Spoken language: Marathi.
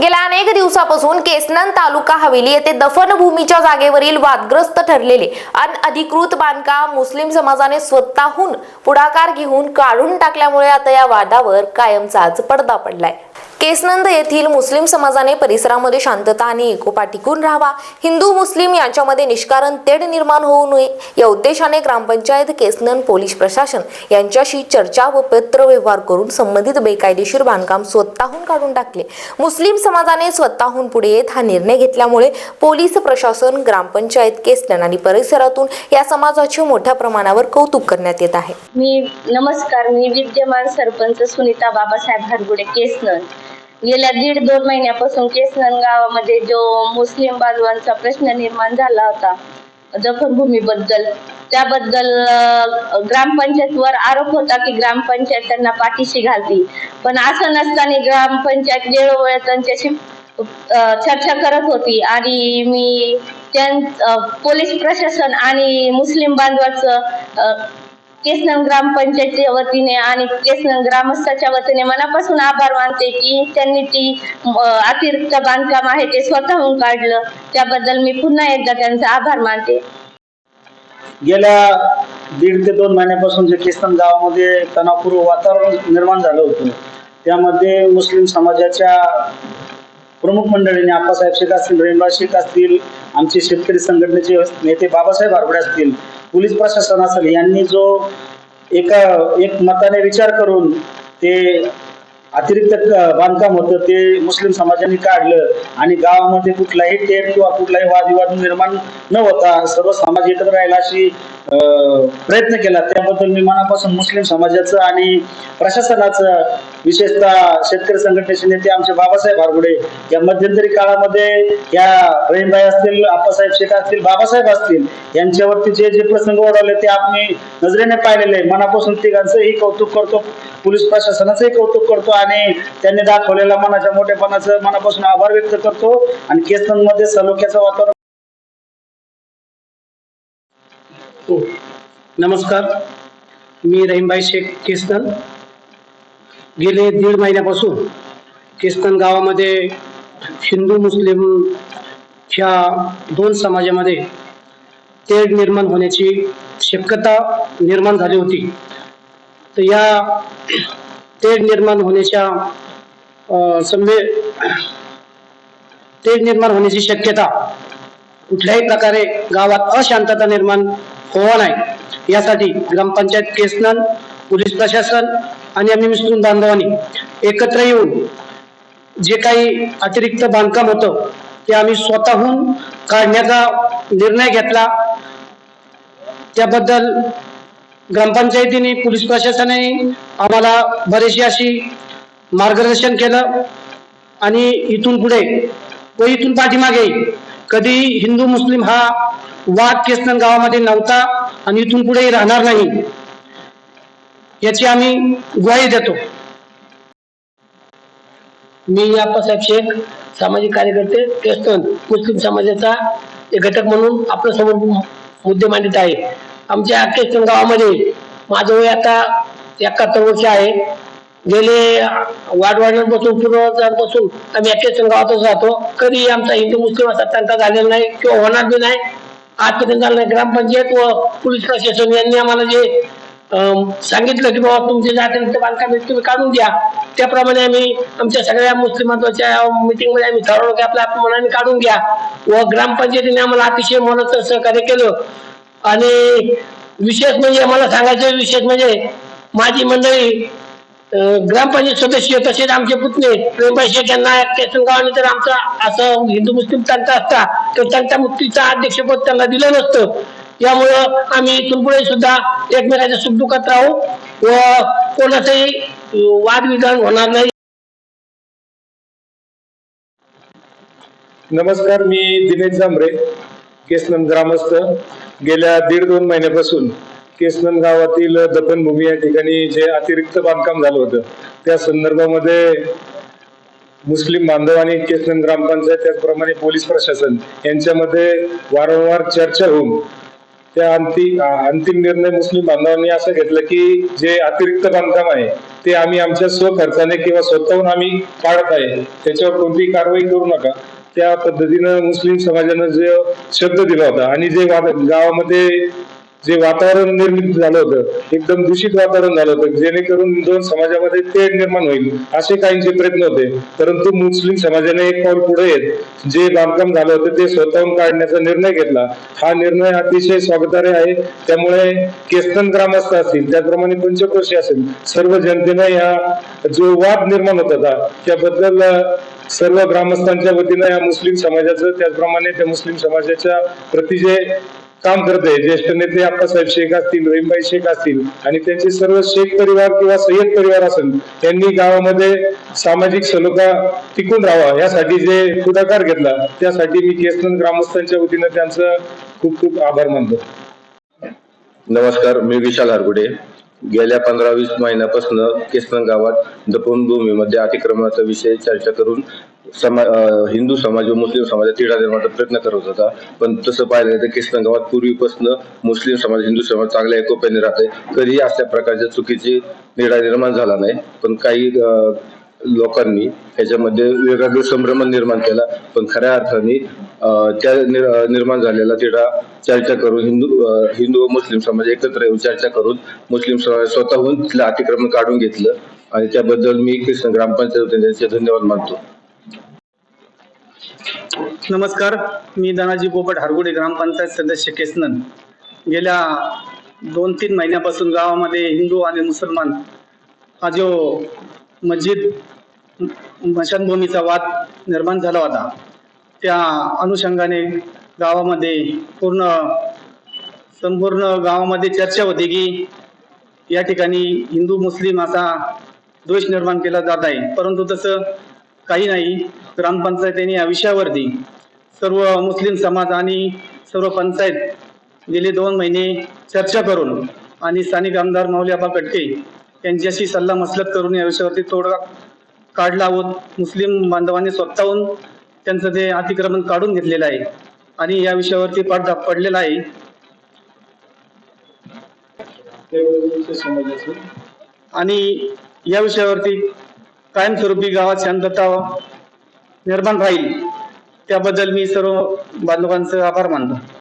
गेल्या अनेक दिवसापासून केसनन तालुका हवेली येथे दफनभूमीच्या जागेवरील वादग्रस्त ठरलेले अनधिकृत बांधकाम मुस्लिम समाजाने स्वतःहून पुढाकार घेऊन काढून टाकल्यामुळे आता या वादावर कायमचाच पडदा पडलाय. केसनंद येथील मुस्लिम समाजाने परिसरामध्ये शांतता आणि एकोपा टिकून राहावा. हिंदू मुस्लिम यांच्यामध्ये निष्कारण तेढ निर्माण होऊ नये या उद्देशाने ग्रामपंचायत केसनंद पोलीस प्रशासन यांच्याशी चर्चा व पत्रव्यवहार करून संबंधित बेकायदेशीर बांधकाम स्वतःहून काढून टाकले. मुस्लिम समाजाने स्वतःहून पुढे येत हा निर्णय घेतल्यामुळे पोलीस प्रशासन ग्रामपंचायत केसनन आणि परिसरातून या समाजाचे मोठ्या प्रमाणावर कौतुक करण्यात येत आहे. मी नमस्कार मी विद्यमान सरपंच सुनीता बाबासाहेब हरगुडे केसनंद. गेल्या दीड दोन महिन्यापासून केसनन गावामध्ये जो मुस्लिम बांधवांचा प्रश्न निर्माण झाला होता दफनभूमीबद्दल त्याबद्दल ग्रामपंचायत ग्रामपंचायतवर आरोप होता की ग्रामपंचायत त्यांना पाठीशी घालती. पण असं नसताना ग्रामपंचायत वेळोवेळ त्यांच्याशी चर्चा करत होती. आणि मी त्यां पोलीस प्रशासन आणि मुस्लिम बांधवाचं केसनम केसनन ग्रामपंचायतच्या वतीने आणि केसनम ग्रामस्थाच्या वतीने मनापासून आभार मानते की त्यांनी ती अतिरिक्त बांधकाम आहे ते स्वतःहून काढलं. त्याबद्दल मी पुन्हा एकदा त्यांचा आभार मानते. गेल्या दीड ते दोन महिन्यापासून जे केसनम गावामध्ये तणावपूर्व वातावरण निर्माण झालं होतं. त्यामध्ये मुस्लिम समाजाच्या प्रमुख मंडळीने आप्पासाहेब शेख असतील रेणबा शेख असतील आमचे शेतकरी संघटनेचे नेते बाबासाहेब आरबडे असतील पोलीस प्रशासन असेल यांनी जो एका एक मताने विचार करून ते अतिरिक्त बांधकाम होतं ते मुस्लिम समाजाने काढलं आणि गावामध्ये कुठलाही टेप किंवा कुठलाही वादविवाद निर्माण न होता सर्व समाज एकत्र राहिला अशी प्रयत्न केला. त्याबद्दल मी मनापासून मुस्लिम समाजाचं आणि प्रशासनाचं विशेषतः शेतकरी संघटनेचे नेते आमचे बाबासाहेब हारगुडे या मध्यंतरी काळामध्ये या रहीमबाई असतील आप्पासाहेब शेख असतील बाबासाहेब असतील यांच्यावरती जे जे प्रसंग ओढवले ते आपण नजरेने पाहिलेले. मनापासून तिघांचंही कौतुक करतो. पोलीस प्रशासनाचंही कौतुक करतो आणि त्यांनी दाखवलेल्या मनाच्या मोठेपणाचं मनापासून आभार व्यक्त करतो. आणि केसनमध्ये सलोख्याचं वातावरण हो. नमस्कार. मी रहीमबाई शेख केसनन गेले दीड महिन्यापासून केसनन गावामध्ये हिंदू मुस्लिम ह्या दोन समाजामध्ये तेढ निर्माण होण्याची शक्यता निर्माण झाली होती. तर या तेढ निर्माण होण्याच्या संभे तेढ निर्माण होण्याची शक्यता कुठल्याही प्रकारे गावात अशांतता निर्माण होवा नाही. यासाठी ग्रामपंचायत केसनन पोलीस प्रशासन आणि आम्ही मिसळून बांधवांनी एकत्र येऊन जे काही अतिरिक्त बांधकाम होतं ते आम्ही स्वतःहून काढण्याचा निर्णय घेतला. त्याबद्दल ग्रामपंचायतीने पोलीस प्रशासनाने आम्हाला बरेचशी अशी मार्गदर्शन केलं. आणि इथून पुढे व इथून पाठीमागे कधी हिंदू मुस्लिम हा वाद केसनन गावामध्ये नव्हता आणि इथून पुढेही राहणार नाही याची आम्ही ग्वाही देतो. मी आप्पासाहेब शेख सामाजिक कार्यकर्ते केस्तन मुस्लिम समाजाचा एक घटक म्हणून आपल्यासमोर मुद्दे मांडत आहे. आमच्या केसनन गावामध्ये माझं वय आता एकाहत्तर वर्ष आहे. गेले वाडवाड्यांपासून पूर्वजांपासून आम्ही एकेच गावातच राहतो. कधी आमचा हिंदू मुस्लिम असा त्यांचा झालेला नाही किंवा होणार बी नाही. आजपर्यंत झालं नाही ग्रामपंचायत व पोलीस प्रशासन यांनी आम्हाला जे सांगितलं की बाबा तुमचे जे बांधकाम तुम्ही काढून द्या. त्याप्रमाणे आम्ही आमच्या सगळ्या मुस्लिम महत्त्वाच्या मध्ये आम्ही ठरवलं की आपल्या आपल्या मनाने काढून घ्या. व ग्रामपंचायतीने आम्हाला अतिशय मोलाचं सहकार्य केलं. आणि विशेष म्हणजे मला सांगायचं विशेष म्हणजे माझी मंडळी ग्रामपंचायत सदस्य तसेच आमचे पुतणे प्रेमभाई शेख यांना केसन आणि तर आमचा असं हिंदू मुस्लिम तंटा असता तर तंटा मुक्तीचा अध्यक्षपद त्यांना दिलं नसतं. यामुळं आम्ही तुलपुळे सुद्धा एकमेकांच्या सुखदुःखात राहू व कोणाचंही वादविधान होणार नाही. नमस्कार मी दिनेश जांभरे. केसनंद ग्रामस्थ गेल्या दीड दोन महिन्यापासून केसनंद गावातील दफनभूमी या ठिकाणी जे अतिरिक्त बांधकाम झालं होतं त्या संदर्भामध्ये मुस्लिम बांधव आणि केसनंद ग्रामपंचायत त्याचप्रमाणे पोलीस प्रशासन यांच्यामध्ये वारंवार चर्चा होऊन त्या अंतिम अंतिम निर्णय मुस्लिम बांधवांनी असं घेतलं की जे अतिरिक्त बांधकाम आहे ते आम्ही आमच्या स्वखर्चाने किंवा स्वतःहून आम्ही काढत आहे त्याच्यावर कोणतीही कारवाई करू नका. त्या पद्धतीनं मुस्लिम समाजानं जो शब्द दिला होता आणि जे गावामध्ये जे वातावरण निर्मित झालं होतं एकदम दूषित वातावरण झालं होतं जेणेकरून दोन समाजामध्ये तेढ निर्माण होईल असे काहींचे प्रयत्न होते. परंतु मुस्लिम समाजाने एक पाऊल पुढे येत जे बांधकाम झालं होतं ते स्वतःहून काढण्याचा निर्णय घेतला. हा निर्णय अतिशय स्वागतार्ह आहे. त्यामुळे केस्तन ग्रामस्थ असतील त्याचप्रमाणे पंचक्रोशी असेल सर्व जनतेने या जो वाद निर्माण होत होता त्याबद्दल सर्व ग्रामस्थांच्या वतीनं या मुस्लिम समाजाचं त्याचप्रमाणे त्या मुस्लिम समाजाच्या प्रति जे काम करत आहे ज्येष्ठ नेते आप्पासाहेब शेख असतील रहीमबाई शेख असतील आणि त्यांचे सर्व शेख परिवार किंवा सय्यद परिवार असेल त्यांनी गावामध्ये सामाजिक सलोखा टिकून राहावा. यासाठी जे पुढाकार घेतला त्यासाठी मी केसनंद ग्रामस्थांच्या वतीनं त्यांचं खूप खूप आभार मानतो. नमस्कार मी विशाल हरगुडे. गेल्या पंधरा वीस महिन्यापासून केसनंद गावात दपनभूमीमध्ये अतिक्रमणाचा विषय चर्चा करून समा अं, हिंदू समाज व मुस्लिम समाजात तिढा निर्माणाचा प्रयत्न करत होता. पण तसं पाहिलं तर किसन गावात पूर्वीपासून मुस्लिम समाज हिंदू समाज चांगल्या एकोप्याने राहते कधीही अशा प्रकारच्या चुकीची निढा निर्माण झाला नाही. पण काही लोकांनी ह्याच्यामध्ये वेगवेगळे संभ्रम निर्माण केला. पण खऱ्या अर्थाने त्या निर्माण झालेला तिढा चर्चा करून हिंदू हिंदू व मुस्लिम समाज एकत्र येऊन चर्चा करून मुस्लिम समाज स्वतःहून तिथलं अतिक्रमण काढून घेतलं. आणि त्याबद्दल मी कृष्ण ग्रामपंचायत त्यांचे धन्यवाद मानतो. नमस्कार मी धनाजी पोपट हारगुडे ग्रामपंचायत सदस्य केसनन. गेल्या दोन तीन महिन्यापासून गावामध्ये हिंदू आणि मुसलमान हा जो मस्जिद मशानभूमीचा वाद निर्माण झाला होता त्या अनुषंगाने गावामध्ये पूर्ण संपूर्ण गावामध्ये चर्चा होती की या ठिकाणी हिंदू मुस्लिम असा द्वेष निर्माण केला जात आहे. परंतु तसं काही नाही. ग्रामपंचायतीने या विषयावरती सर्व मुस्लिम समाज आणि सर्व पंचायत गेले दोन महिने चर्चा करून आणि स्थानिक आमदार माऊली आबा कटके यांच्याशी सल्ला मसलत करून या विषयावरती तोडगा काढला व मुस्लिम बांधवांनी स्वतःहून त्यांचं ते अतिक्रमण काढून घेतलेलं आहे आणि या विषयावरती पडदा पडलेला आहे. आणि या विषयावरती कायमस्वरूपी गावात शांतता निर्माण राहील. त्याबद्दल मी सर्व बांधवांचं आभार मानतो.